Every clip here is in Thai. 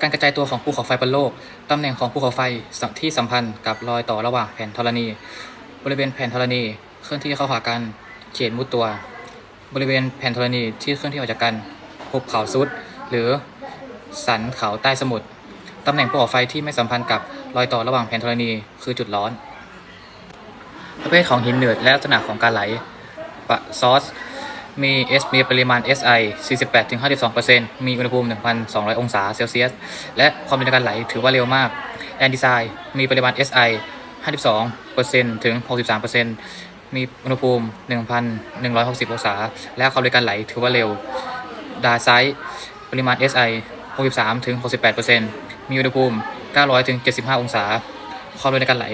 การกระจายตัวของภูเขาไฟบนโลก ตำแหน่งของภูเขาไฟที่สัมพันธ์กับรอยต่อระหว่างแผ่นธรณี บริเวณแผ่นธรณีเคลื่อนที่เข้าหากันเขตมุดตัว บริเวณแผ่นธรณีที่เคลื่อนที่ออกจากกันหุบเขาซุด หรือสันเขาใต้สมุทรตำแหน่งภูเขาไฟที่ไม่สัมพันธ์กับรอยต่อระหว่างแผ่นธรณีคือจุดร้อน ประเภทของหินเหนืดและลักษณะของการไหลปะซอส มี S มีปริมาณ SI 48-52%มีอุณหภูมิ 1,200 องศาเซลเซียส และความเร็วในการไหลถือว่าเร็วมาก แอนดีไซน์มีปริมาณ SI 52%ถึง 63%มีอุณหภูมิ 1,160 องศา และความเร็วในการไหลถือว่าเร็ว ดาไซต์ปริมาณ SI 63ถึง68%มีอุณหภูมิ 900ถึง75 องศา ความเร็วในการไหล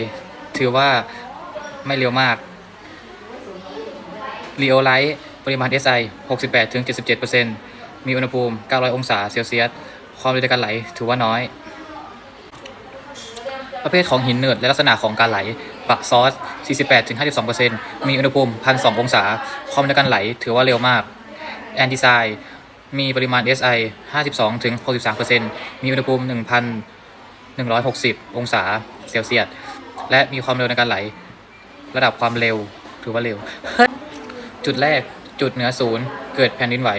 ถือว่าไม่เร็วมากรีโอไลท์ ปริมาณ SI 68ถึง77%มีอุณหภูมิ 900 องศาเซลเซียส ความเร็วในการไหลถือว่าน้อย ประเภทของหินเนิร์ดและลักษณะของการไหลปะซอส 48ถึง52%มีอุณหภูมิ 1,200 องศา ความเร็วในการไหลถือว่าเร็วมาก แอนดิไซมีปริมาณ SI 52ถึง63%มีอุณหภูมิ 1,160 องศาเซลเซียส และมีความเร็วในการไหล ระดับความเร็วถือว่าเร็ว จุดแรก จุดเหนือศูนย์เกิดแผ่นดินไหว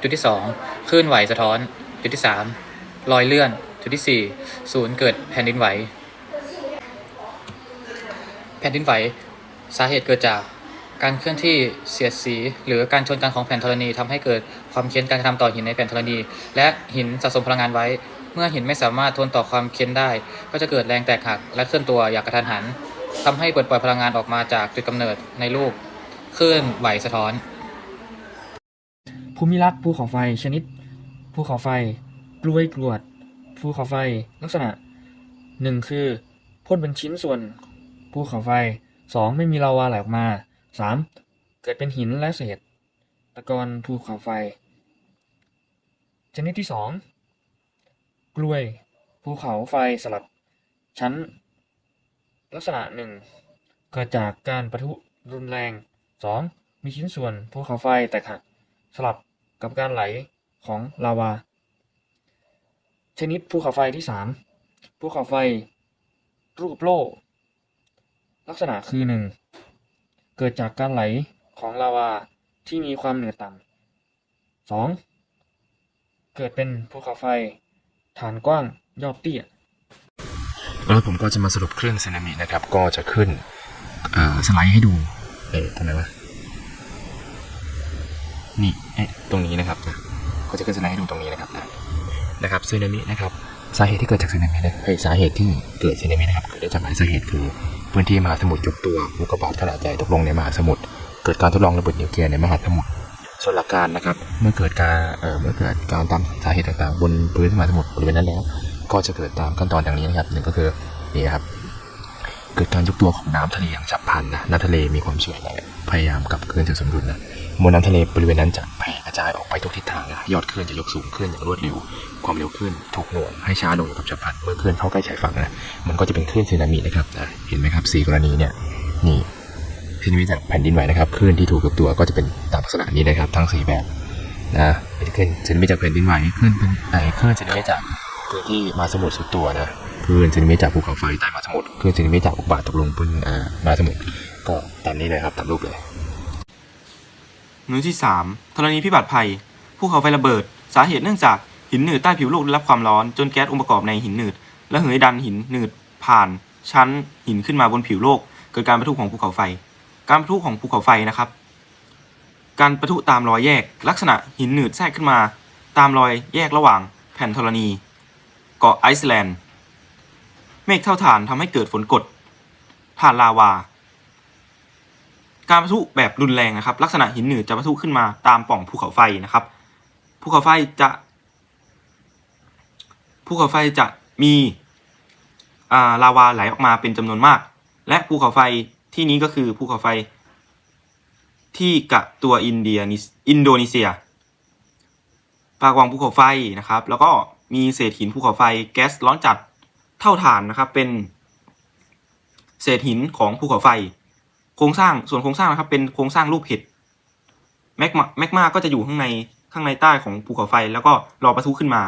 จุดที่สองคลื่นไหวสะท้อน จุดที่สามรอยเลื่อน จุดที่สี่ศูนย์เกิดแผ่นดินไหว แผ่นดินไหว สาเหตุเกิดจากการเคลื่อนที่เสียดสี หรือการชนกันของแผ่นธรณีทำให้เกิดความเค้นการกระทำต่อหินในแผ่นธรณี และหินสะสมพลังงานไว้ เมื่อหินไม่สามารถทนต่อความเค้นได้ ก็จะเกิดแรงแตกหักและเคลื่อนตัวอย่างกระทันหันทำให้เปิดปล่อยพลังงานออกมาจากจุดกำเนิดในรูปคลื่นไหวสะท้อน ภูมิลักษ์ภูเขาไฟชนิด ภูเขาไฟ กลวยกรวด ภูเขาไฟ ลักษณะหนึ่งคือพ่นเป็นชิ้นส่วน ภูเขาไฟสองไม่มีลาวาไหลออกมาสามเกิดเป็นหินและเศษ ตะกอนภูเขาไฟ ชนิดที่สองกลวย ภูเขาไฟสลับ ชั้น ลักษณะหนึ่งเกิดจากการปะทุรุนแรงสองมีชิ้นส่วนภูเขาไฟแตกหักสลับ กับการไหลของลาวา ชนิดภูเขาไฟที่สามภูเขาไฟ รูปโล่ลักษณะคือหนึ่งเกิดจากการไหลของลาวาที่มีความเหนือต่ำสองเกิดเป็นภูเขาไฟ ฐานกว้างยอดเตี้ยแล้วผมก็จะมาสรุปคลื่นสึนามินะครับ ก็จะขึ้นสไลด์ให้ดู เอ๊ะทำไมวะ นี่เอ๊ะตรงนี้นะครับนะก็จะขึ้นสไลด์ให้ดูตรงนี้นะครับนะนะครับสึนามินะครับสาเหตุที่เกิดจากสึนามินะเฮ้ยสาเหตุที่เกิดสึนามินะครับเกิดได้จากหลายสาเหตุคือพื้นที่มหาสมุทรยุบตัวอุกกาบาตขนาดใหญ่ตกลงในมหาสมุทรเกิดการทดลองระเบิดนิวเคลียร์ในมหาสมุทรส่วนหลักการนะครับ เมื่อเกิดการเอ่อเมื่อเกิดการตามสาเหตุต่างๆ บนพื้นมหาสมุทรบริเวณนั้นแล้ว ก็จะเกิดตามขั้นตอนอย่างนี้นะครับหนึ่งก็คือนี่ครับ เกิดการยุบตัวของน้ำทะเลอย่างฉับพลันนะน้ำทะเลมีความช่วยนะพยายามกับคลื่นสู่สมดุลนะมวลน้ำทะเลบริเวณนั้นจะแผ่กระจายออกไปทุกทิศทางนะยอดคลื่นจะยกสูงขึ้นอย่างรวดเร็ว ความเร็วคลื่นถูกหน่วงให้ช้าลงกับฉับพลันเมื่อคลื่นเข้าใกล้ชายฝั่งนะมันก็จะเป็นคลื่นสึนามินะครับนะเห็นไหมครับสี่กรณีเนี่ยนี่สึนามิจากแผ่นดินไหวนะครับคลื่นที่ถูกยกตัวก็จะเป็นตามลักษณะนี้นะครับ ทั้งสี่แบบนะเป็นคลื่นสึนามิจากแผ่นดินไหวคลื่นเป็นไอคลื่นสึนามิจากพื้นที่มาสมุทรสุดตัวนะ ลื่นสึนามิจากภูเขาไฟใต้มาสมุทรคลื่นสึนามิจากอุกบาตตกลงบนอ่ามาสมุทรก็ตามนี้เลยครับตามรูปเลยหน่วยที่3ธรณีพิบัติภัย ภูเขาไฟระเบิด สาเหตุเนื่องจากหินหนืดใต้ผิวโลกได้รับความร้อน จนแก๊สองค์ประกอบในหินหนืดและเหยดันหินหนืดผ่าน ชั้นหินขึ้นมาบนผิวโลก เกิดการประทุของภูเขาไฟ การประทุของภูเขาไฟนะครับ การประทุตามรอยแยก ลักษณะหินหนืดแทรกขึ้นมา ตามรอยแยกระหว่างแผ่นธรณี เกาะไอซ์แลนด์ เมฆเท่าฐานทำให้เกิดฝนกรดผ่านลาวา การปะทุแบบรุนแรงนะครับ ลักษณะหินหนืดจะปะทุขึ้นมาตามป่องภูเขาไฟนะครับภูเขาไฟจะภูเขาไฟจะมีาลาวาไหลออกมาเป็นจำนวนมาก และภูเขาไฟที่นี้ก็คือภูเขาไฟ ที่กะตัวอินเดียนอินโดนีเซียปากวังภูเขาไฟนะครับ แล้วก็มีเศษหินภูเขาไฟแก๊สร้อนจัด เท่าฐานนะครับ เป็น เศษหินของภูเขาไฟ โครงสร้างส่วนโครงสร้างนะครับ เป็นโครงสร้างรูปเห็ดแมกมาแมกมาก็จะอยู่ข้างในข้างในใต้ของภูเขาไฟ แล้วก็รอประทุขึ้นมา